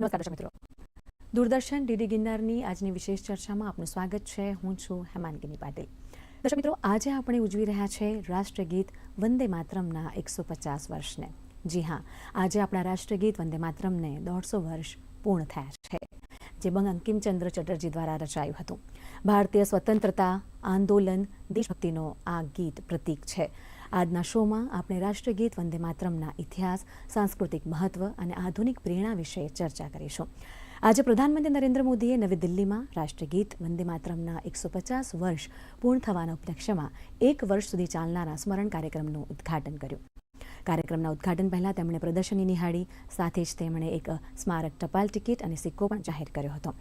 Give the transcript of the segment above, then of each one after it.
નમસ્કાર, દર્શક મિત્રો. દૂરદર્શન, ડીડી ગિરનારની આજની વિશેષ ચર્ચામાં આપનું સ્વાગત છે. હું છું હેમાનગીની પાટીલ. દર્શક મિત્રો, આજે આપણે ઉજવી રહ્યા છે રાષ્ટ્રગીત વંદે માતરમના એકસો પચાસ વર્ષને. જી હા, આજે આપણા રાષ્ટ્રગીત વંદે માતરમને દોઢસો વર્ષ પૂર્ણ થયા છે, જે બંકિમચંદ્ર ચટર્જી દ્વારા રચાયું હતું. ભારતીય સ્વતંત્રતા, આંદોલન, દેશભક્તિનો આ ગીત પ્રતીક છે. આજના શોમાં આપણે રાષ્ટ્રગીત વંદે માતરમના ઇતિહાસ, સાંસ્કૃતિક મહત્વ અને આધુનિક પ્રેરણા વિશે ચર્ચા કરીશું. આજે પ્રધાનમંત્રી નરેન્દ્ર મોદીએ નવી દિલ્હીમાં રાષ્ટ્રગીત વંદે માતરમના એકસો પચાસ વર્ષ પૂર્ણ થવાના ઉપલક્ષ્યમાં એક વર્ષ સુધી ચાલનારા સ્મરણ કાર્યક્રમનું ઉદ્ઘાટન કર્યું. કાર્યક્રમના ઉદ્ઘાટન પહેલાં તેમણે પ્રદર્શની નિહાળી, સાથે જ તેમણે એક સ્મારક ટપાલ ટિકિટ અને સિક્કો પણ જાહેર કર્યો હતો.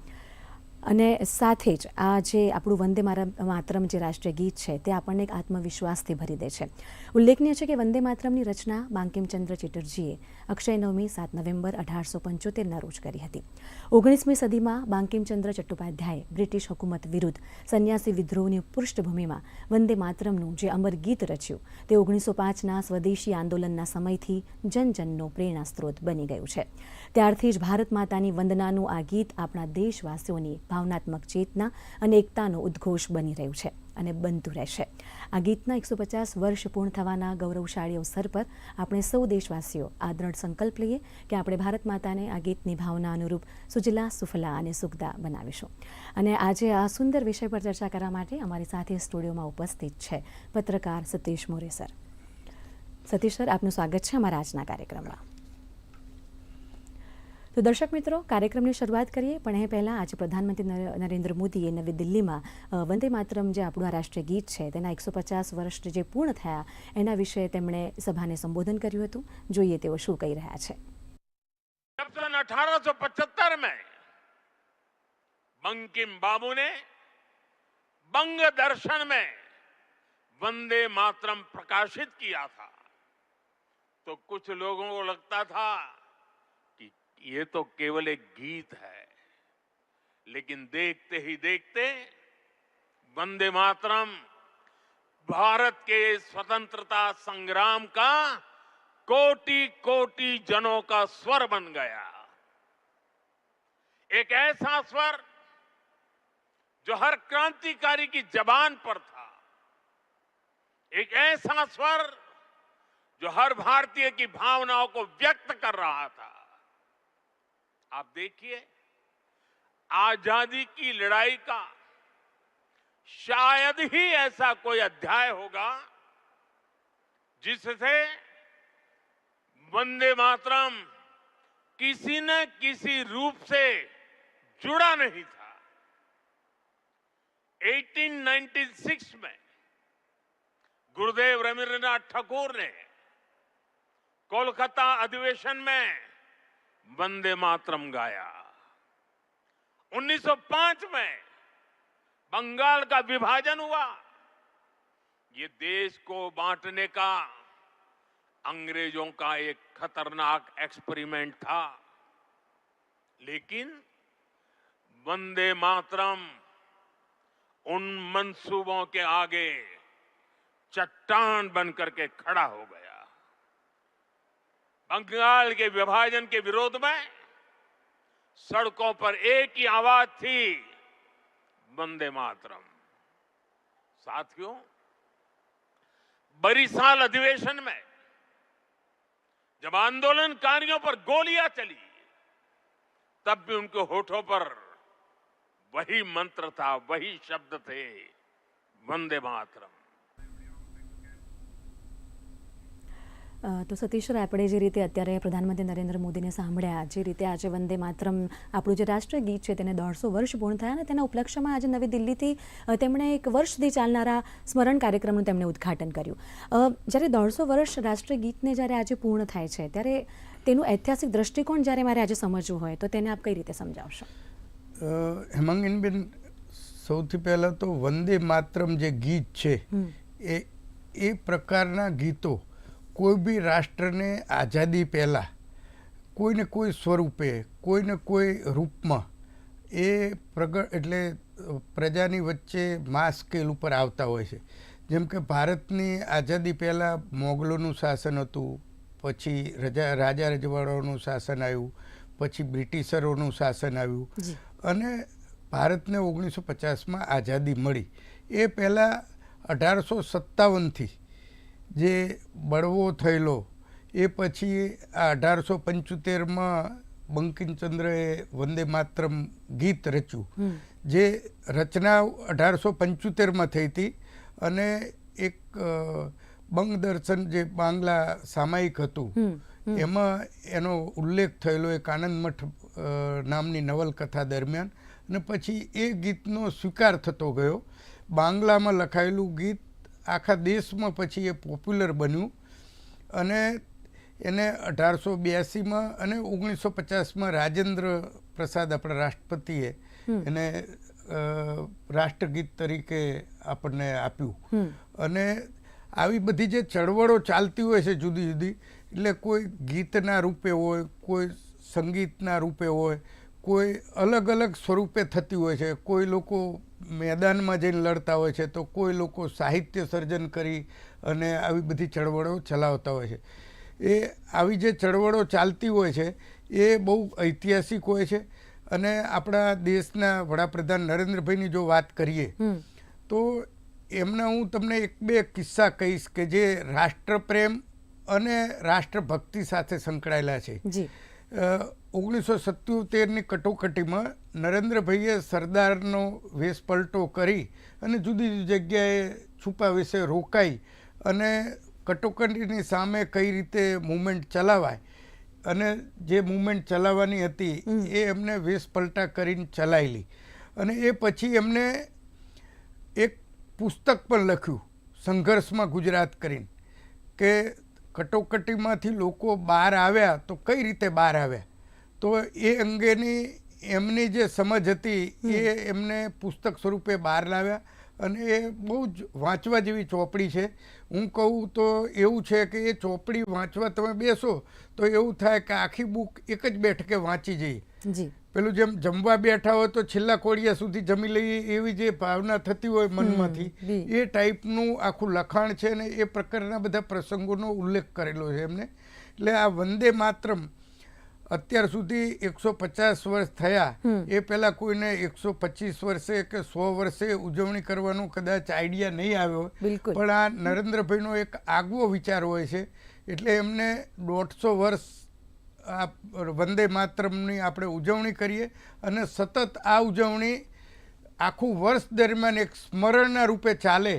અને સાથે જ આ જે આપણું વંદે મારા માતરમ જે રાષ્ટ્રીય ગીત છે, તે આપણને એક આત્મવિશ્વાસથી ભરી દે છે. ઉલ્લેખનીય છે કે વંદે માતરમની રચના બાંકિમચંદ્ર ચેટર્જીએ અક્ષય નવમી સાત નવેમ્બર અઢારસો પંચોતેરના રોજ કરી હતી. ઓગણીસમી સદીમાં બાંકિમચંદ્ર ચટ્ટોપાધ્યાએ બ્રિટિશ હુકુમત વિરુદ્ધ સંન્યાસી વિદ્રોહની પૃષ્ઠભૂમિમાં વંદે માતરમનું જે અમર ગીત રચ્યું, તે ઓગણીસો પાંચના સ્વદેશી આંદોલનના સમયથી જનજનનો પ્રેરણા સ્ત્રોત બની ગયું છે. ત્યારથી જ ભારત માતાની વંદનાનું આ ગીત આપણા દેશવાસીઓની ભાવનાત્મક ચેતના અને એકતાનો ઉદ્ઘોષ બની રહ્યું છે અને બનતું રહેશે. આ ગીતના એકસો પચાસ વર્ષ પૂર્ણ થવાના ગૌરવશાળી અવસર પર આપણે સૌ દેશવાસીઓ આ દ્રઢ સંકલ્પ લઈએ કે આપણે ભારત માતાને આ ગીતની ભાવના અનુરૂપ સુજલા, સુફલા અને સુખદા બનાવીશું. અને આજે આ સુંદર વિષય પર ચર્ચા કરવા માટે અમારી સાથે સ્ટુડિયોમાં ઉપસ્થિત છે પત્રકાર સતીશ મોરે સર. સતીશ સર, આપનું સ્વાગત છે અમારા આજના કાર્યક્રમમાં. તો દર્શક મિત્રો કાર્યક્રમની શરૂઆત કરીએ પણ એ પહેલાં આજે પ્રધાનમંત્રી નરે- નરેન્દ્ર મોદીએ નવી દિલ્હીમાં અ, વંદે માતરમ જે આપણું આ રાષ્ટ્રીય ગીત છે તેના એકસો પચાસ વર્ષ જે પૂર્ણ થયા એના વિશે તેમણે સભાને સંબોધન કર્યું હતું જોઈએ તેઓ શું કહી રહ્યા છે जब सन 1875 में बंकिम बाबू ने बंग दर्शन में वंदे मातरम प्रकाशित किया था तो कुछ लोगों को लगता था कि ये तो केवल एक गीत है, लेकिन देखते ही देखते वंदे मातरम, भारत के स्वतंत्रता संग्राम का कोटि कोटि जनों का स्वर बन गया। एक ऐसा स्वर जो हर क्रांतिकारी की जबान पर था। एक ऐसा स्वर जो हर भारतीय की भावनाओं को व्यक्त कर रहा था। आप देखिए, आज़ादी की लड़ाई का शायद ही ऐसा कोई अध्याय होगा जिससे वंदे मातरम किसी न किसी रूप से जुड़ा नहीं था। 1896 में गुरुदेव रविन्द्रनाथ ठाकुर ने कोलकाता अधिवेशन में वंदे मातरम गाया। 1905 में बंगाल का विभाजन हुआ। ये देश को बांटने का अंग्रेज़ों का एक खतरनाक एक्सपेरिमेंट था। लेकिन वंदे मातरम उन मंसूबों के आगे चट्टान बनकर के खड़ा हो गया बंगाल के विभाजन के विरोध में सड़कों पर एक ही आवाज़ थी, वंदे मातरम। साथियों, बरिसाल अधिवेशन में जब आंदोलनकारियों पर गोलियाँ चली, तब भी उनके होठों पर वही मंत्र था, वही शब्द थे, वंदे मातरम। તો સતીશ આપણે જે રીતે અત્યારે પ્રધાનમંત્રી નરેન્દ્ર મોદીને સાંભળ્યા જે રીતે આજે વંદે માતરમ આપણું જે રાષ્ટ્રીય ગીત છે તેને દોઢસો વર્ષ પૂર્ણ થયા અને તેના ઉપલક્ષ્યમાં આજે નવી દિલ્હીથી તેમણે એક વર્ષ સુધી ચાલનારા સ્મરણ કાર્યક્રમનું તેમણે ઉદ્ઘાટન કર્યું. જ્યારે દોઢસો વર્ષ રાષ્ટ્રીય ગીતને જ્યારે આજે પૂર્ણ થાય છે ત્યારે તેનું ઐતિહાસિક દ્રષ્ટિકોણ જ્યારે મારે આજે સમજવું હોય તો તેને આપ કઈ રીતે સમજાવશો? હેમાંગીનબેન સૌથી પહેલાં તો વંદે માતરમ જે ગીત છે એ એ પ્રકારના ગીતો કોઈ બી રાષ્ટ્રને આઝાદી પહેલાં કોઈને કોઈ સ્વરૂપે કોઈને કોઈ રૂપમાં એ પ્રગટ એટલે પ્રજાની વચ્ચે માસ સ્કેલ ઉપર આવતા હોય છે. જેમ કે ભારતની આઝાદી પહેલાં મોગલોનું શાસન હતું પછી રજા રાજા રજવાડાઓનું શાસન આવ્યું પછી બ્રિટિશરોનું શાસન આવ્યું અને ભારતને ઓગણીસો પચાસમાં આઝાદી મળી. એ પહેલાં અઢારસો સત્તાવનથી જે બળવો થયેલો એ પછી આ અઢારસો પંચોતેરમાં બંકિમચંદ્રએ વંદે માતરમ ગીત રચ્યું. જે રચના અઢારસો પંચોતેરમાં થઈ હતી અને એક બંગ બંગદર્શન જે બાંગ્લા સામાયિક હતું એમાં એનો ઉલ્લેખ થયેલો એક આનંદ મઠ નામની નવલકથા દરમિયાન. અને પછી એ ગીતનો સ્વીકાર થતો ગયો. બાંગ્લામાં લખાયેલું ગીત આખા દેશમાં પછી એ પોપ્યુલર બન્યું અને એને અઢારસો બ્યાસીમાં અને ઓગણીસો પચાસમાં રાજેન્દ્ર પ્રસાદ આપણા રાષ્ટ્રપતિએ એને રાષ્ટ્રગીત તરીકે આપણને આપ્યું. અને આવી બધી જે ચળવળો ચાલતી હોય છે જુદી જુદી એટલે કોઈ ગીતના રૂપે હોય કોઈ સંગીતના રૂપે હોય કોઈ અલગ અલગ સ્વરૂપે થતી હોય છે. કોઈ લોકો મેદાનમાં જઈને લડતા હોય છે તો કોઈ લોકો સાહિત્ય સર્જન કરી અને આવી બધી ચળવળો ચલાવતા હોય છે. એ આવી જે ચળવળો ચાલતી હોય છે એ બહુ ઐતિહાસિક હોય છે અને આપણા દેશના વડાપ્રધાન નરેન્દ્રભાઈની જો વાત કરીએ તો એમના હું તમને એક બે કિસ્સા કહીશ કે જે રાષ્ટ્રપ્રેમ અને રાષ્ટ્રભક્તિ સાથે સંકળાયેલા છે. ઓગણીસો સત્યોતેરની કટોકટીમાં નરેન્દ્રભાઈએ સરદારનો વેશ પલટો કરી અને જુદી જુદી જગ્યાએ છુપા વિશે રોકાઈ અને કટોકટીની સામે કઈ રીતે મુવમેન્ટ ચલાવાય અને જે મુમેન્ટ ચલાવવાની હતી એ એમને વેશ પલટા કરીને ચલાવેલી અને એ પછી એમને એક પુસ્તક પણ લખ્યું સંઘર્ષમાં ગુજરાત કરીને કે કટોકટીમાંથી લોકો બહાર આવ્યા તો કઈ રીતે બહાર આવ્યા? તો એ અંગેની એમની જે સમજ હતી એ એમને પુસ્તક સ્વરૂપે બહાર લાવ્યા અને એ બહુ જ વાંચવા જેવી ચોપડી છે. હું કહું તો એવું છે કે એ ચોપડી વાંચવા તમે બેસો તો એવું થાય કે આખી બુક એક જ બેઠકે વાંચી જઈએ પેલું જેમ જમવા બેઠા હોય તો છેલ્લા કોડિયા સુધી જમી લઈએ એવી જે ભાવના થતી હોય મનમાંથી એ ટાઈપનું આખું લખાણ છે ને એ પ્રકારના બધા પ્રસંગોનો ઉલ્લેખ કરેલો છે એમને. એટલે આ વંદે માતરમ અત્યાર સુધી એકસો પચાસ વર્ષ થયા. એ પહેલા કોઈને એકસો પચીસ વર્ષે કે સો વર્ષે ઉજવણી કરવાનો કદાચ આઈડિયા નહીં આવ્યો. પણ આ નરેન્દ્રભાઈનો એક આગવો વિચાર હોય છે. એટલે એમને દોઢસો વર્ષ આ વંદે માતરમની આપણે ઉજવણી કરીએ અને સતત આ ઉજવણી આખું વર્ષ દરમિયાન એક સ્મરણના રૂપે ચાલે.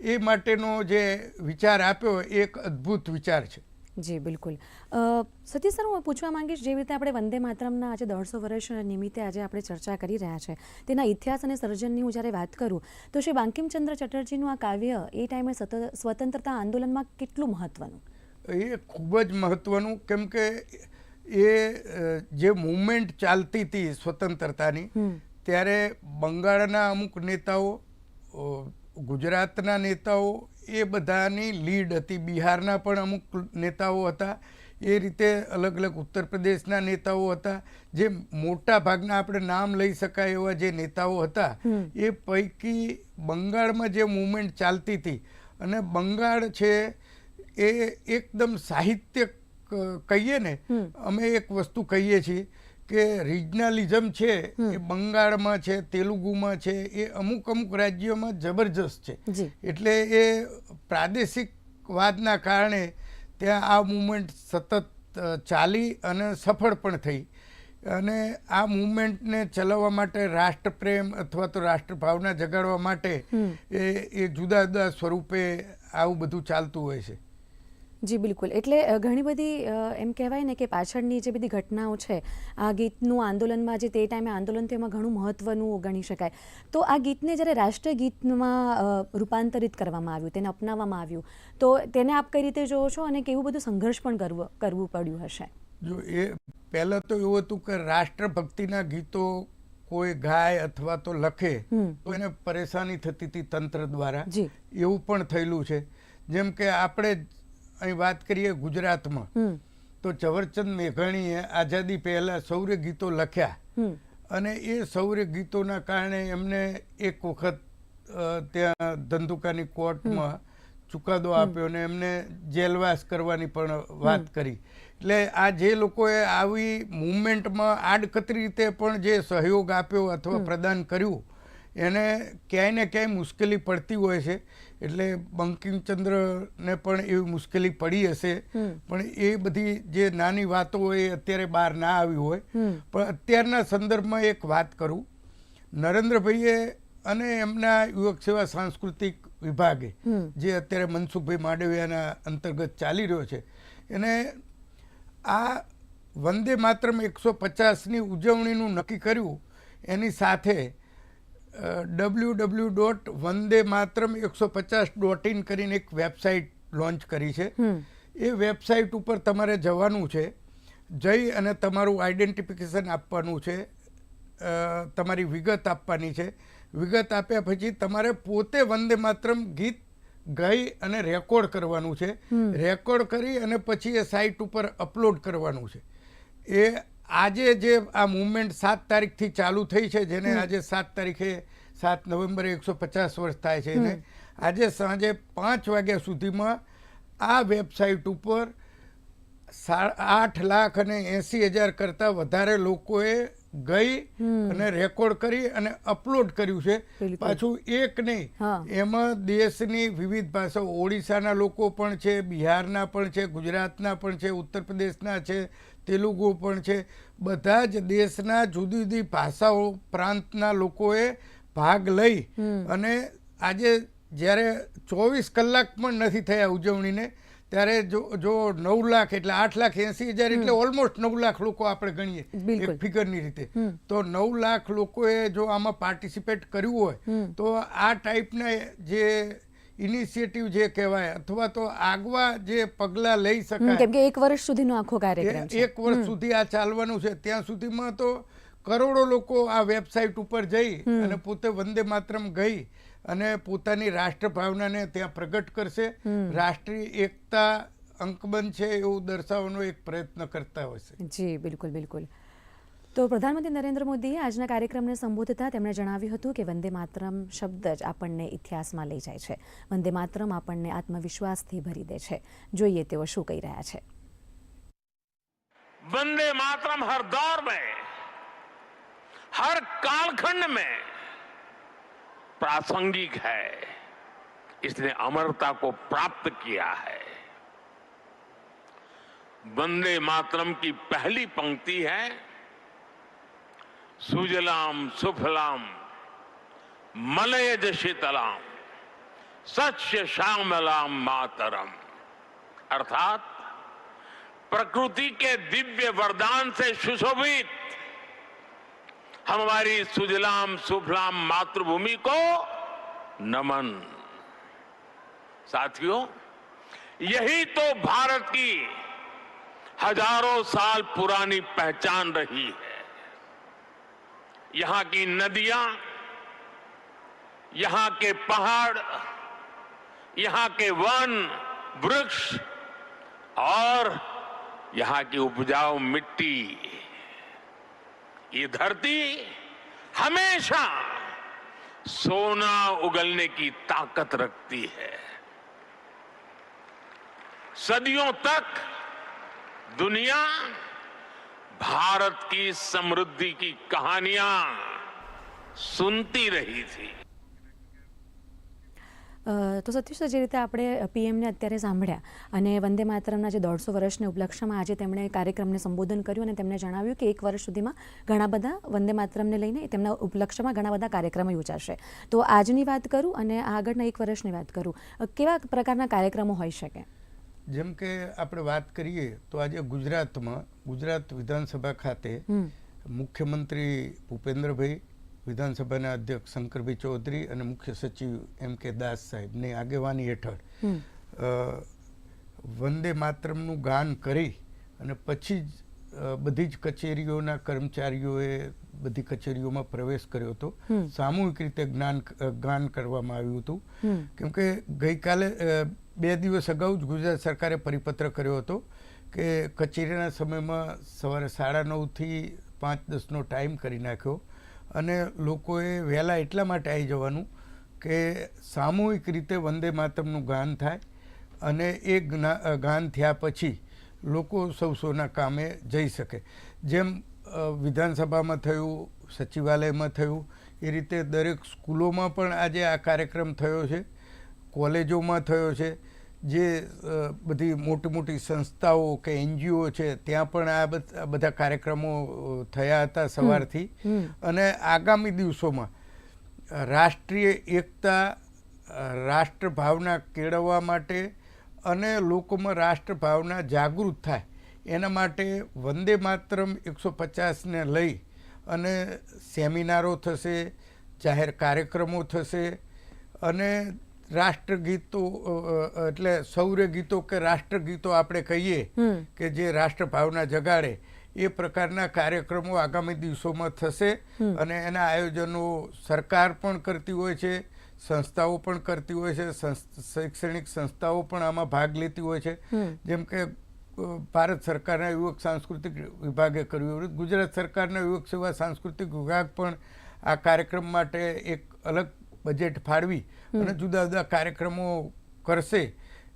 એ માટેનો જે વિચાર આપ્યો એ એક અદ્ભુત વિચાર છે. જી બિલકુલ. સતીશ સર હું પૂછવા માંગીશ જેવી રીતે આપણે વંદે માતરમના આજે દોઢસો વર્ષ નિમિત્તે આજે આપણે ચર્ચા કરી રહ્યા છે તેના ઇતિહાસ અને સર્જનની હું જ્યારે વાત કરું તો શ્રી બાંકિમચંદ્ર ચટર્જીનું આ કાવ્ય એ ટાઈમે સ્વતંત્રતા આંદોલનમાં કેટલું મહત્વનું? એ ખૂબ જ મહત્વનું કેમ કે એ જે મુવમેન્ટ ચાલતી હતી સ્વતંત્રતાની ત્યારે બંગાળના અમુક નેતાઓ ગુજરાતના નેતાઓ એ બધાની લીડ હતી. બિહારના પણ અમુક નેતાઓ હતા. એ રીતે અલગ અલગ ઉત્તર પ્રદેશના નેતાઓ હતા. જે મોટા ભાગના આપણે નામ લઈ શકાય એવા જે નેતાઓ હતા એ પૈકી બંગાળમાં જે મુવમેન્ટ ચાલતી હતી અને બંગાળ છે એ એકદમ સાહિત્ય કહીએ ને અમે એક વસ્તુ કહીએ છીએ કે રિજનાલિઝમ છે એ બંગાળમાં છે તેલુગુમાં છે એ અમુક અમુક રાજ્યોમાં જબરજસ્ત છે. એટલે એ પ્રાદેશિક વાદના કારણે ત્યાં આ મુવમેન્ટ સતત ચાલી અને સફળ પણ થઈ. અને આ મુવમેન્ટને ચલાવવા માટે રાષ્ટ્રપ્રેમ અથવા તો રાષ્ટ્રભાવના જગાડવા માટે એ એ જુદા જુદા સ્વરૂપે આવું બધું ચાલતું હોય છે. જી બિલકુલ. એટલે ઘણી બધી એમ કહેવાય ને કે પાછળની જે બધી ઘટનાઓ છે આ ગીતનું આંદોલનમાં જે તે ટાઈમે આંદોલન તેમાં ઘણું મહત્વનું ગણી શકાય. તો આ ગીતને જ્યારે રાષ્ટ્રીય ગીતમાં રૂપાંતરિત કરવામાં આવ્યું તેને અપનાવવામાં આવ્યું તો તેને આપ કઈ રીતે જોવો છો અને કેવું બધું સંઘર્ષ પણ કરવું કરવું પડ્યું હશે? જો એ પહેલાં તો એવું હતું કે રાષ્ટ્રભક્તિના ગીતો કોઈ ગાય અથવા તો લખે. તો એને પરેશાની થતી હતી તંત્ર દ્વારા. જી. એવું પણ થયેલું છે. જેમ કે આપણે અહીં વાત કરીએ ગુજરાતમાં. તો ઝવરચંદ મેઘાણીએ આઝાદી પહેલા સૌર્ય ગીતો લખ્યા. અને એ સૌર્ય ગીતોના કારણે એમને એક વખત ત્યાં ધંધુકાની કોર્ટમાં ચુકાદો આપ્યો ને એમને જેલવાસ કરવાની પણ વાત કરી. એટલે આ જે લોકોએ આવી મુવમેન્ટમાં આડકતરી રીતે પણ જે સહયોગ આપ્યો અથવા પ્રદાન કર્યું એને ક્યાંય ને ક્યાંય મુશ્કેલી પડતી હોય છે. એટલે બંકિમચંદ્રને પણ એવી મુશ્કેલી પડી હશે. પણ એ બધી જે નાની વાતો હોય એ અત્યારે બહાર ના આવી હોય. પણ અત્યારના સંદર્ભમાં એક વાત કરું. નરેન્દ્રભાઈએ અને એમના યુવક સેવા સાંસ્કૃતિક વિભાગે જે અત્યારે મનસુખભાઈ માંડવિયાના અંતર્ગત ચાલી રહ્યો છે એને આ વંદે માત્રમ એકસો પચાસની ઉજવણીનું નક્કી કર્યું. એની સાથે W W dot Vande Mataram એકસો પચાસ ડોટ ઇન કરીને એક વેબસાઇટ લોન્ચ કરી છે. એ વેબસાઇટ ઉપર તમારે જવાનું છે. જઈ અને તમારું આઈડેન્ટિફિકેશન આપવાનું છે. તમારી વિગત આપવાની છે. વિગત આપ્યા પછી તમારે પોતે વંદે માત્રમ ગીત ગાઈ અને રેકોર્ડ કરવાનું છે. રેકોર્ડ કરી અને પછી એ સાઇટ ઉપર અપલોડ કરવાનું છે. એ આજે જે આ મુવમેન્ટ સાત તારીખથી ચાલુ થઈ છે જેને આજે સાત તારીખે સાત નવેમ્બરે એકસો પચાસ વર્ષ થાય છે એને આજે સાંજે પાંચ વાગ્યા સુધીમાં આ વેબસાઇટ ઉપર આઠ લાખ અને એસી હજાર કરતાં વધારે લોકોએ ગઈ અને રેકોર્ડ કરી અને અપલોડ કર્યું છે. પાછું એક નહીં એમાં દેશની વિવિધ ભાષાઓ ઓડિશાના લોકો પણ છે બિહારના પણ છે ગુજરાતના પણ છે ઉત્તર પ્રદેશના છે તેલુગુ પણ છે. બધા જ દેશના જુદી જુદી ભાષાઓ પ્રાંતના લોકોએ ભાગ લઈ અને આજે જ્યારે ચોવીસ કલાક પણ નથી થયા ઉજવણીને ત્યારે જો જો નવ લાખ એટલે આઠ લાખ એસી હજાર એટલે ઓલમોસ્ટ નવ લાખ લોકો આપણે ગણીએ. એક ફિગરની રીતે. તો નવ લાખ લોકોએ જો આમાં પાર્ટિસિપેટ કર્યું હોય તો આ ટાઈપના જે ઇનિશિયેટિવ જે કહેવાય અથવા તો આગવા જે પગલાં લઈ શકાય કેમ કે એક વર્ષ સુધીનો આખો કાર્યક્રમ છે. એક વર્ષ સુધી આ ચાલવાનું છે. ત્યાં સુધીમાં તો કરોડો લોકો આ વેબસાઇટ ઉપર જઈ અને પોતે વંદે માતરમ ગઈ અને પોતાની રાષ્ટ્ર ભાવનાને ત્યાં પ્રગટ કરશે. રાષ્ટ્રીય એકતા અંકબંધ છે એવું દર્શાવવાનો એક પ્રયત્ન કરતા હશે જી બિલકુલ બિલકુલ. તો પ્રધાનમંત્રી નરેન્દ્ર મોદીએ આજના કાર્યક્રમને સંબોધતા તેમણે જણાવ્યું હતું કે વંદે માતરમ શબ્દ જ આપણને ઇતિહાસમાં લઈ જાય છે વંદે માતરમ આપણને આત્મવિશ્વાસથી ભરી દે છે જોઈએ તેઓ શું કહી રહ્યા છે वंदे मातरम हर दौर में हर कालखंड में प्रासंगिक है इसने अमरता को प्राप्त किया है वंदे मातरम की पहली पंक्ति है सुजलाम, सुफलाम, मलयज शीतलाम सच्य श्यामलाम मातरम। अर्थात, प्रकृति के दिव्य वरदान से सुशोभित हमारी सुजलाम, सुफलाम मातृभूमि को नमन। साथियों, यही तो भारत की हज़ारों साल पुरानी पहचान रही है। यहाँ की नदियाँ, यहाँ के पहाड़, यहाँ के वन, वृक्ष और यहाँ की उपजाऊ मिट्टी। ये धरती हमेशा सोना उगलने की ताकत रखती है। सदियों तक दुनिया भारत की समृद्धि की कहानियां सुनती रही थी અ, તો સતીશ જે રીતે આપણે પીએમને અત્યારે સાંભળ્યા અને વંદે માતરમના જે દોઢસો વર્ષને ઉપલક્ષમાં આજે તેમણે કાર્યક્રમને સંબોધન કર્યું અને તેમણે જણાવ્યું કે એક વર્ષ સુધીમાં ઘણા બધા વંદે માતરમને લઈને તેમના ઉપલક્ષમાં ઘણા બધા કાર્યક્રમો યોજાશે તો આજની વાત કરું અને આગળના એક વર્ષની વાત કરું અ, કેવા પ્રકારના કાર્યક્રમો હોઈ શકે જેમ કે આપણે વાત કરીએ તો આજે ગુજરાતમાં ગુજરાત વિધાનસભા ખાતે મુખ્યમંત્રી ભૂપેન્દ્રભાઈ વિધાનસભાના અધ્યક્ષ શંકરભાઈ ચૌધરી અને મુખ્ય સચિવ એમ કે દાસ સાહેબની આગેવાની હેઠળ વંદે માતરમનું ગાન કરી અને પછી જ બધી જ કચેરીઓના કર્મચારીઓએ બધી કચેરીઓમાં પ્રવેશ કર્યો હતો. સામૂહિક રીતે જ્ઞાન ગાન કરવામાં આવ્યું હતું. કેમકે ગઈકાલે બે દિવસ અગાઉ જ ગુજરાત સરકારે પરિપત્ર કર્યો હતો કે કચેરીના સમયમાં સવારે સાડા નવથી પાંચ દસનો ટાઈમ કરી નાખ્યો અને લોકોએ વહેલા એટલા માટે આવી જવાનું કે સામૂહિક રીતે વંદે માતમનું ગાન થાય અને એ ગાન થયા પછી લોકો સૌ સૌના કામે જઈ શકે. જેમ વિધાનસભામાં થયું સચિવાલયમાં થયું એ રીતે દરેક સ્કૂલોમાં પણ આજે આ કાર્યક્રમ થયો છે કોલેજોમાં થયો છે જે બધી મોટી મોટી સંસ્થાઓ કે એનજીઓ છે ત્યાં પણ આ બધ- બધા કાર્યક્રમો થયા હતા સવારથી. અને આગામી દિવસોમાં રાષ્ટ્રીય એકતા રાષ્ટ્રભાવના કેળવવા માટે અને લોકોમાં રાષ્ટ્રભાવના જાગૃત થાય. એના માટે વંદે માતરમ એકસો પચાસને લઈ અને સેમિનારો થશે જાહેર કાર્યક્રમો થશે અને રાષ્ટ્રગીતો એટલે સૌર્ય ગીતો કે રાષ્ટ્રગીતો આપણે કહીએ કે જે રાષ્ટ્રભાવના જગાડે એ પ્રકારના કાર્યક્રમો આગામી દિવસોમાં થશે અને એના આયોજનો સરકાર પણ કરતી હોય છે. સંસ્થાઓ પણ કરતી હોય છે શૈક્ષણિક સંસ્થાઓ પણ આમાં ભાગ લેતી હોય છે. જેમ કે ભારત સરકારના યુવક સાંસ્કૃતિક વિભાગે કર્યું ગુજરાત સરકારના યુવક સેવા સાંસ્કૃતિક વિભાગ પણ આ કાર્યક્રમ માટે એક અલગ બજેટ ફાળવી અને જુદા જુદા કાર્યક્રમો કરશે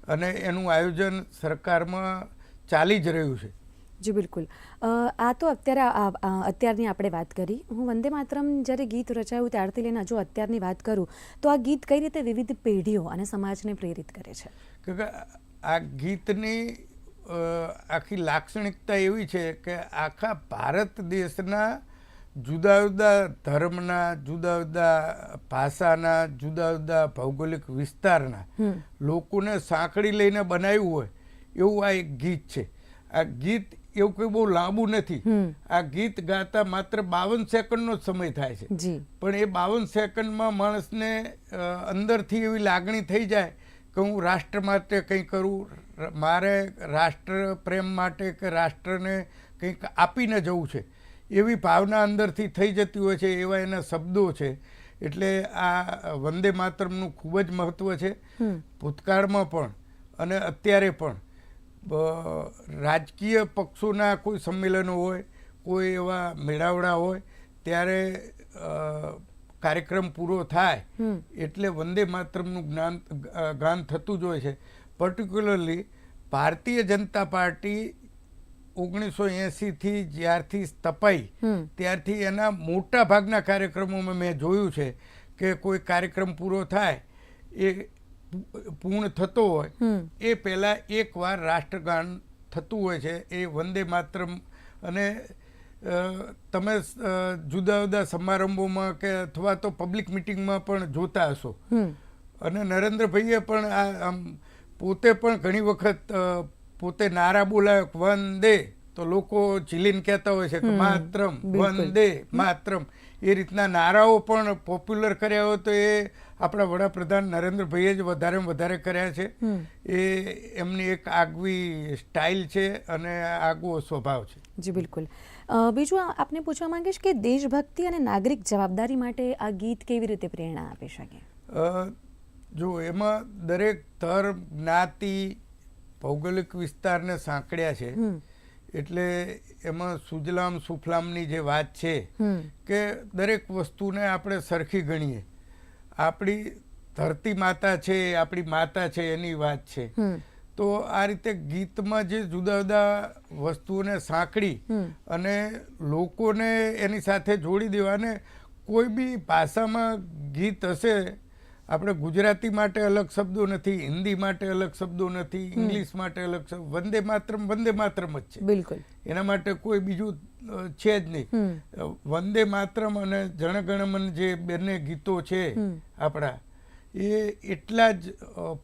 અને એનું આયોજન સરકારમાં ચાલી જ રહ્યું છે. જી બિલકુલ. આ તો અત્યારે અત્યારની આપણે વાત કરી. હું વંદે માતરમ જ્યારે ગીત રચાયું ત્યારથી લઈને જો અત્યારની વાત કરું તો આ ગીત કઈ રીતે વિવિધ પેઢીઓ અને સમાજને પ્રેરિત કરે છે? કે આ ગીતની આખી લાક્ષણિકતા એવી છે કે આખા ભારત દેશના જુદા જુદા ધર્મના જુદા જુદા ભાષાના જુદા જુદા ભૌગોલિક વિસ્તારના લોકોને સાંકળી લઈને બનાવ્યું હોય એવું આ એક ગીત છે. આ ગીત એવું કોઈ બહુ લાંબુ નથી. આ ગીત ગાતા માત્ર બાવન સેકન્ડનો જ સમય થાય છે. પણ એ બાવન સેકન્ડમાં માણસને અંદરથી એવી લાગણી થઈ જાય કે હું રાષ્ટ્ર માટે કંઈ કરું મારે રાષ્ટ્ર પ્રેમ માટે કે રાષ્ટ્રને કંઈક આપીને જવું છે. એવી ભાવના અંદરથી થઈ જતી હોય છે એવા એના શબ્દો છે. એટલે આ વંદે માતરમનું ખૂબ જ મહત્ત્વ છે. ભૂતકાળમાં પણ અને અત્યારે પણ રાજકીય પક્ષોના કોઈ સંમેલનો હોય કોઈ એવા મેળાવડા હોય ત્યારે કાર્યક્રમ પૂરો થાય એટલે વંદે માતરમનું જ્ઞાન ગાન થતું જ હોય છે. પર્ટિક્યુલરલી ભારતીય જનતા પાર્ટી ઓગણીસો એંસીથી જ્યારથી સ્થપાઈ ત્યારથી એના મોટા ભાગના કાર્યક્રમોમાં મેં જોયું છે કે કોઈ કાર્યક્રમ પૂરો થાય એ પૂર્ણ થતો હોય એ પહેલાં એકવાર રાષ્ટ્રગાન થતું હોય છે એ વંદે માત્ર અને તમે જુદા જુદા સમારંભોમાં કે અથવા તો પબ્લિક મિટિંગમાં પણ જોતા હશો. અને નરેન્દ્રભાઈએ પણ આ આમ પોતે પણ ઘણી વખત પોતે નારા બોલાવે વંદે. તો લોકો ચીલીને કહેતા હોય છે કે માત્રમ વંદે માતરમ. એ રીતના નારાઓ પણ પોપ્યુલર કર્યા હોય તો એ આપણા વડાપ્રધાન નરેન્દ્રભાઈએ જ વધારે વધારે કર્યા છે. એ એમની એક આગવી સ્ટાઇલ છે અને આગવો સ્વભાવ છે. જી બિલકુલ. બીજું આપને પૂછવા માંગીશ કે દેશભક્તિ અને નાગરિક જવાબદારી માટે આ ગીત કેવી રીતે પ્રેરણા આપી શકે? જો એમાં દરેક ધર્મ જ્ઞાતિ ભૌગોલિક વિસ્તારને સાંકળ્યા છે. એટલે એમાં સુજલામ સુફલામની જે વાત છે કે દરેક વસ્તુને આપણે સરખી ગણીએ. આપણી ધરતી માતા છે આપણી માતા છે એની વાત છે. તો આ રીતે ગીતમાં જે જુદા જુદા વસ્તુઓને સાંકળી અને લોકોને એની સાથે જોડી દેવાને કોઈ બી ભાષામાં ગીત હશે આપણે ગુજરાતી માટે અલગ શબ્દો નથી હિન્દી માટે અલગ શબ્દો નથી ઇંગ્લિશ માટે અલગ શબ્દ વંદે માતરમ વંદે માતરમ જ છે. બિલકુલ. એના માટે કોઈ બીજું છે જ નહીં. વંદે માતરમ અને જણગણમન જે બંને ગીતો છે આપણા એ એટલા જ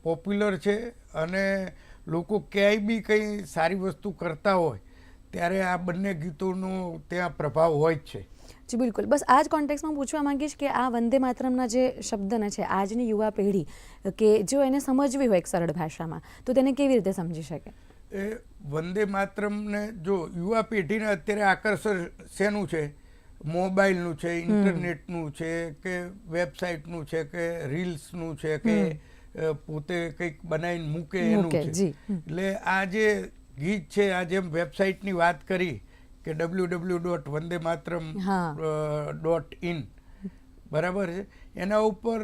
પોપ્યુલર છે અને લોકો ક્યાંય બી કંઈ સારી વસ્તુ કરતા હોય ત્યારે આ બંને ગીતોનો ત્યાં પ્રભાવ હોય જ છે. જી બિલકુલ. બસ આ જ કોન્ટેક્સમાં પૂછવા માંગીશ કે આ વંદે માતરમના જે શબ્દને છે આજની યુવા પેઢી કે જો એને સમજવી હોય એક સરળ ભાષામાં તો તેને કેવી રીતે સમજી શકે? એ વંદે માતરમને જો યુવા પેઢીને અત્યારે આકર્ષણ શેનું છે? મોબાઈલનું છે ઇન્ટરનેટનું છે કે વેબસાઇટનું છે કે રીલ્સનું છે કે પોતે કંઈક બનાવીને મૂકે એનું છે. એટલે આ જે ગીત છે આ જેમ વેબસાઇટની વાત કરી કે W W dot Vande Mataram dot in બરાબર છે? એના ઉપર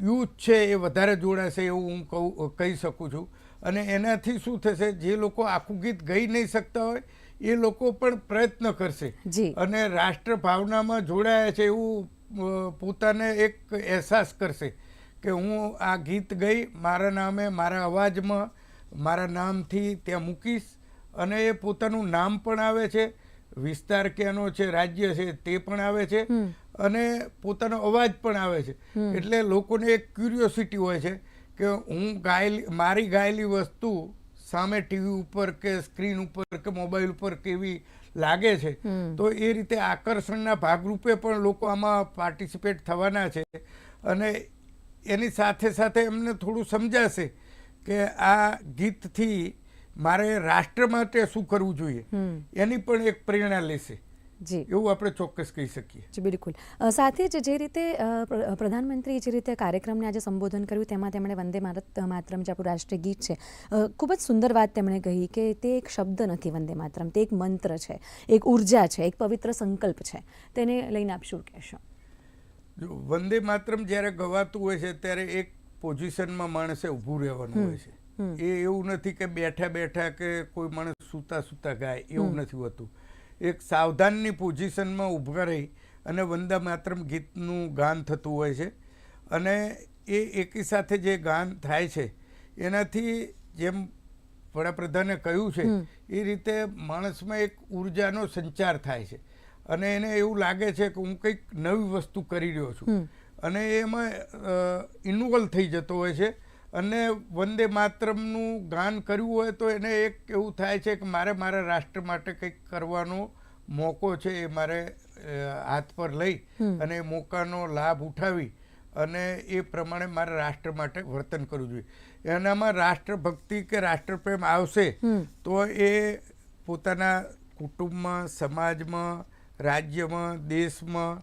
યુથ છે એ વધારે જોડાશે એવું હું કહું કહી શકું છું. અને એનાથી શું થશે? જે લોકો આખું ગીત ગઈ નહીં શકતા હોય એ લોકો પણ પ્રયત્ન કરશે. અને રાષ્ટ્ર ભાવનામાં જોડાયા છે એવું પોતાને એક અહેસાસ કરશે કે હું આ ગીત ગઈ મારા નામે મારા અવાજમાં મારા નામથી ત્યાં મૂકીશ. અને એ પોતાનું નામ પણ આવે છે વિસ્તાર ક્યાંનો છે રાજ્ય છે તે પણ આવે છે અને પોતાનો અવાજ પણ આવે છે. એટલે લોકોને એક ક્યુરિયોસિટી હોય છે કે હું ગાયેલી મારી ગાયેલી વસ્તુ સામે ટીવી ઉપર કે સ્ક્રીન ઉપર કે મોબાઈલ ઉપર કેવી લાગે છે તો એ રીતે આકર્ષણના ભાગરૂપે પણ લોકો આમાં પાર્ટિસિપેટ થવાના છે. અને એની સાથે સાથે એમને થોડું સમજાશે કે આ ગીતથી મારે રાષ્ટ્ર માટે શું કરવું જોઈએ? એની પણ એક પ્રેરણા લેશે. જી. એવું આપણે ચોક્કસ કહી શકીએ. જી બિલકુલ. સાથે જ જે રીતે અ, પ્રધાનમંત્રીએ જે રીતે કાર્યક્રમને આજે સંબોધન કર્યું તેમાં તેમણે વંદે ભારત માતરમ જે આપણું રાષ્ટ્રીય ગીત છે ખૂબ જ સુંદર વાત તેમણે કહી કે તે એક શબ્દ નથી વંદે માતરમ તે એક મંત્ર છે એક ઊર્જા છે એક પવિત્ર સંકલ્પ છે. તેને લઈને આપ શું કહેશો? જો વંદે માતરમ જ્યારે ગવાતું હોય છે ત્યારે એક પોઝિશનમાં માણસે ઊભું રહેવાનું હોય છે. એ એવું નથી કે બેઠા બેઠા કે કોઈ માણસ સૂતા સૂતા ગાય એવું નથી હોતું. એક સાવધાનની પોઝિશનમાં ઊભા રહી અને વંદા માતરમ ગીતનું ગાન થતું હોય છે. અને એ એકી સાથે જે ગાન થાય છે એનાથી જેમ વડાપ્રધાને કહ્યું છે એ રીતે માણસમાં એક ઉર્જાનો સંચાર થાય છે. અને એને એવું લાગે છે કે હું કંઈક નવી વસ્તુ કરી રહ્યો છું. અને એમાં ઇન્વોલ્વ થઈ જતો હોય છે. અને વંદે માતરમનું ગાન કર્યું હોય તો એને એક એવું થાય છે કે મારે મારા રાષ્ટ્ર માટે કંઈક કરવાનો મોકો છે એ મારે હાથ પર લઈ અને એ મોકાનો લાભ ઉઠાવી અને એ પ્રમાણે મારે રાષ્ટ્ર માટે વર્તન કરવું જોઈએ. એનામાં રાષ્ટ્રભક્તિ કે રાષ્ટ્રપ્રેમ આવશે તો એ પોતાના કુટુંબમાં સમાજમાં રાજ્યમાં દેશમાં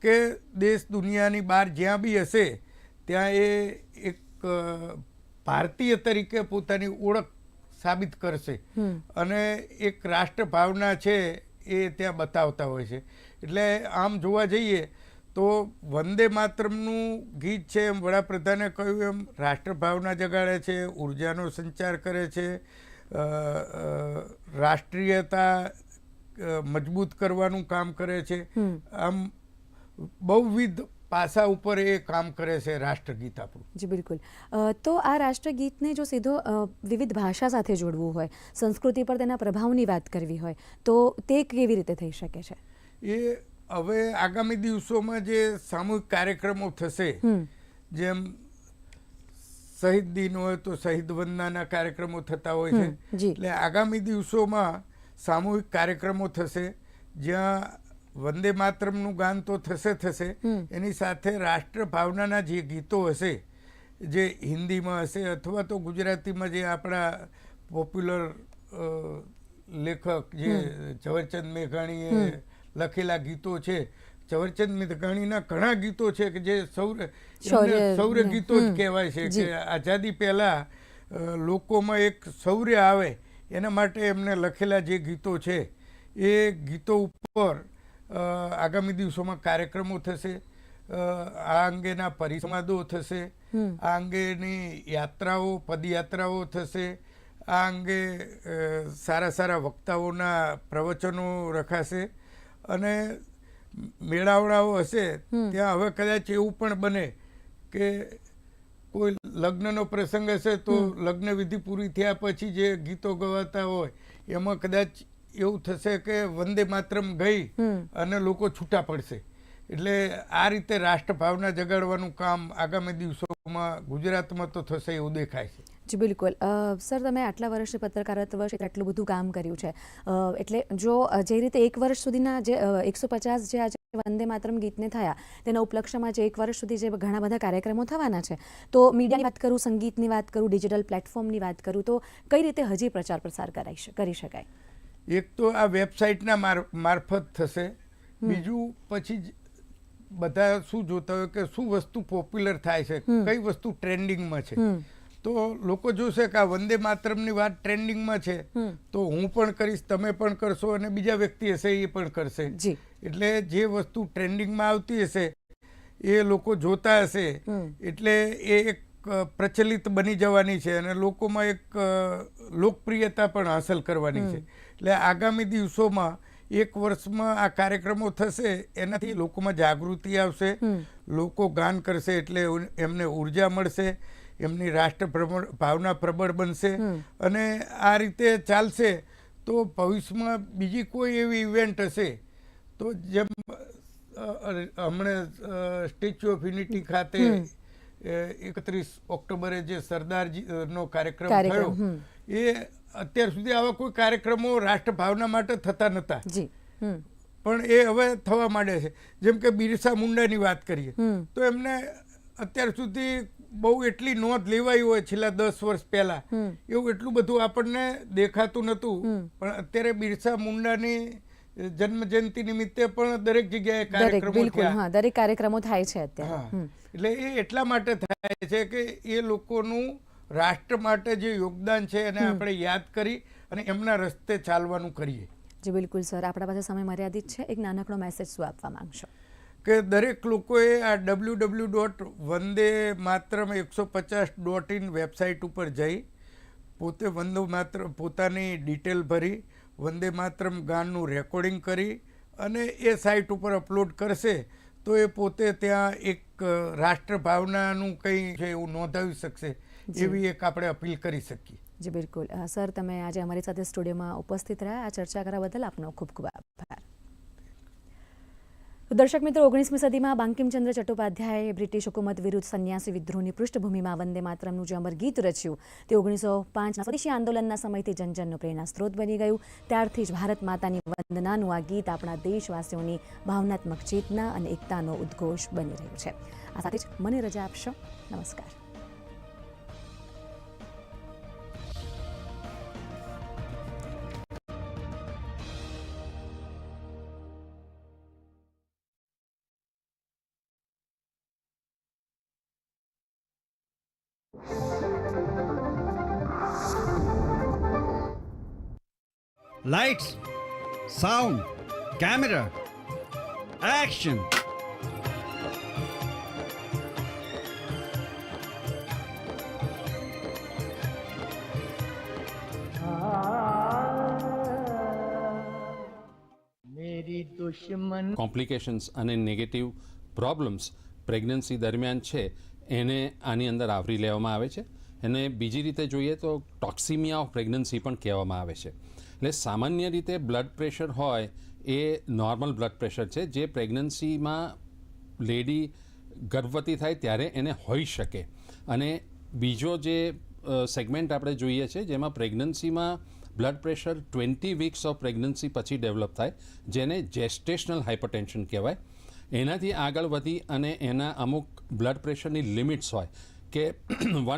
કે દેશ દુનિયાની બહાર જ્યાં બી હશે ત્યાં એ એક ભારતીય તરીકે પોતાની ઓળખ સાબિત કરશે. અને એક રાષ્ટ્ર ભાવના છે એ ત્યાં બતાવતા હોય છે. એટલે આમ જોવા જઈએ તો વંદે માતરમનું ગીત છે એમ વડાપ્રધાને કહ્યું એમ રાષ્ટ્રભાવના જગાડે છે ઉર્જાનો સંચાર કરે છે રાષ્ટ્રીયતા મજબૂત કરવાનું કામ કરે છે. આમ બહુવિધ પાસા ઉપર એ કામ કરે છે રાષ્ટ્રગીત આપણું. જી બિલકુલ. તો આ રાષ્ટ્રગીતને જો સીધો વિવિધ ભાષા સાથે જોડવું હોય સંસ્કૃતિ પર તેના પ્રભાવની વાત કરવી હોય તો તે કેવી રીતે થઈ શકે છે? એ હવે આગામી દિવસોમાં જે સામૂહિક કાર્યક્રમો થશે જેમ શહીદ દિન હોય તો શહીદ વંદનાના કાર્યક્રમો થતા હોય છે. એટલે આગામી દિવસોમાં સામૂહિક કાર્યક્રમો થશે જ્યાં વંદે માતરમનું ગાન તો થશે થશે. એની સાથે રાષ્ટ્ર ભાવનાના જે ગીતો હશે જે હિન્દીમાં હશે અથવા તો ગુજરાતીમાં જે આપણા પોપ્યુલર લેખક જે ઝવેરચંદ મેઘાણીએ લખેલા ગીતો છે ઝવેરચંદ મેઘાણીના ઘણા ગીતો છે કે જે સૌર હમ, ગીતો જ કહેવાય છે કે આઝાદી પહેલાં લોકોમાં એક શૌર્ય આવે. એના માટે એમને લખેલા જે ગીતો છે એ ગીતો ઉપર આગામી દિવસોમાં કાર્યક્રમો થશે. આ અંગેના પરિસંવાદો થશે. આ અંગેની યાત્રાઓ પદયાત્રાઓ થશે. આ અંગે સારા સારા વક્તાઓના પ્રવચનો રખાશે. અને મેળાવડાઓ હશે ત્યાં હવે કદાચ એવું પણ બને કે કોઈ લગ્નનો પ્રસંગ હશે તો લગ્ન વિધિ પૂરી થયા પછી જે ગીતો ગવાતા હોય એમાં કદાચ એવું થશે કે વંદે માતરમ ગઈ અને લોકો છૂટા પડશે. એટલે આ રીતે રાષ્ટ્રભાવના જગાડવાનું કામ આગામી દિવસોમાં ગુજરાતમાં તો થશે એવું દેખાય છે. જી બિલકુલ. સર તમે આટલા વર્ષે પત્રકારત્વ ક્ષેત્રે આટલું બધું કામ કર્યું છે. એટલે જો જે રીતે એક વર્ષ સુધીના જે એકસો પચાસ જે આજે વંદે માતરમ ગીતને થયા તેના ઉપલક્ષ્યમાં જે એક વર્ષ સુધી જે ઘણા બધા કાર્યક્રમો થવાના છે તો મીડિયાની વાત કરું સંગીતની વાત કરું ડિજિટલ પ્લેટફોર્મની વાત કરું તો કઈ રીતે હજી પ્રચાર પ્રસાર કરાઈ કરી શકાય? એક તો આ વેબસાઇટના માર- મારફત થશે. બીજું પછી બધા શું જોતા હોય કે શું વસ્તુ પોપ્યુલર થાય છે કઈ વસ્તુ ટ્રેન્ડિંગમાં છે. તો લોકો જોશે કે આ વંદે માતરમની વાત ટ્રેન્ડિંગમાં છે. તો હું પણ કરીશ તમે પણ કરશો અને બીજા વ્યક્તિ હશે એ પણ કરશે. એટલે જે વસ્તુ ટ્રેન્ડિંગમાં આવતી હશે એ લોકો જોતા હશે. એટલે એ એક પ્રચલિત બની જવાની છે અને લોકોમાં એક લોકપ્રિયતા પણ હાંસલ કરવાની છે. એટલે આગામી દિવસોમાં એક વર્ષમાં આ કાર્યક્રમો થશે એનાથી લોકોમાં જાગૃતિ આવશે લોકો ગાન કરશે એટલે એમને ઊર્જા મળશે એમની રાષ્ટ્ર પ્રબળ ભાવના પ્રબળ બનશે અને આ રીતે ચાલશે તો ભવિષ્યમાં બીજી કોઈ એવી ઇવેન્ટ હશે? તો જેમ હમણાં સ્ટેચ્યુ ઓફ યુનિટી ખાતે એકત્રીસ ઓક્ટોબરે જે સરદારજી નો કાર્યક્રમ, થયો એ અત્યાર સુધી આવા કોઈ કાર્યક્રમો રાષ્ટ્ર ભાવના માટે થતા નહોતા પણ એ હવે થવા માંડે છે. જેમ કે બિરસા મુંડાની વાત કરીએ તો એમને અત્યાર સુધી બહુ એટલી નોંધ લેવાઈ હોય છેલ્લા દસ વર્ષ પહેલા. એવું એટલું બધું આપણને દેખાતું નહોતું પણ અત્યારે બિરસા મુંડાની જન્મ જયંતિ નિમિત્તે પણ દરેક જગ્યાએ કાર્યક્રમો થયા. દરેક કાર્યક્રમો થાય છે અત્યારે. એટલે એ એટલા માટે થાય છે કે એ લોકોનું રાષ્ટ્ર માટે જે યોગદાન છે એને આપણે યાદ કરી અને એમના રસ્તે ચાલવાનું કરીએ. જી બિલકુલ સર. આપણા પાસે સમય મર્યાદિત છે. એક નાનકડો મેસેજ શું આપવા માંગશો? કે દરેક લોકોએ આ W W dot Vande Mataram એકસો પચાસ ડોટ ઇન વેબસાઇટ ઉપર જઈ પોતે વંદે માત્ર પોતાની ડિટેલ ભરી વંદે માત્રમ ગાનનું રેકોર્ડિંગ કરી અને એ સાઇટ ઉપર અપલોડ કરશે તો એ પોતે ત્યાં એક રાષ્ટ્ર ભાવનાનું કંઈ છે એવું નોંધાવી શકશે. એવી એક આપણે અપીલ કરી શકીએ. જી બિલકુલ. સર તમે આજે અમારી સાથે સ્ટુડિયોમાં ઉપસ્થિત રહ્યા. આ ચર્ચા કરવા બદલ આપનો ખૂબ ખૂબ આભાર. દર્શક મિત્રો ઓગણીસમી સદીમાં બાંકિમચંદ્ર ચટ્ટોપાધ્યાયે બ્રિટિશ હુકુમત વિરુદ્ધ સંન્યાસી વિદ્રોહની પૃષ્ઠભૂમિમાં વંદે માતરમનું જે અમર ગીત રચ્યું તે ઓગણીસો પાંચના સ્વદેશી આંદોલનના સમયથી જનજનનું પ્રેરણા સ્ત્રોત બની ગયું. ત્યારથી જ ભારત માતાની વંદનાનું આ ગીત આપણા દેશવાસીઓની ભાવનાત્મક ચેતના અને એકતાનો ઉદ્ઘોષ બની રહ્યું છે. આ સાથે જ મને રજા આપશો. નમસ્કાર. Lights sound camera action complications અને નેગેટિવ પ્રોબ્લેમ્સ પ્રેગ્નન્સી દરમિયાન છે એને આની અંદર આવરી લેવામાં આવે છે. એને બીજી રીતે જોઈએ તો ટોક્સિમિયા ઓફ પ્રેગ્નન્સી પણ કહેવામાં આવે છે. એટલે સામાન્ય રીતે બ્લડ પ્રેશર હોય એ નોર્મલ બ્લડ પ્રેશર છે, જે પ્રેગ્નન્સીમાં લેડી ગર્ભવતી થાય ત્યારે એને હોઈ શકે. અને બીજો જે સેગમેન્ટ આપણે જોઈએ છે, જેમાં પ્રેગ્નન્સીમાં blood pressure twenty weeks of pregnancy પછી ડેવલપ થાય, જેને જેસ્ટેશનલ હાઇપરટેન્શન કહેવાય. એનાથી આગળ વધી અને એના અમુક બ્લડ પ્રેશરની લિમિટ્સ હોય કે વન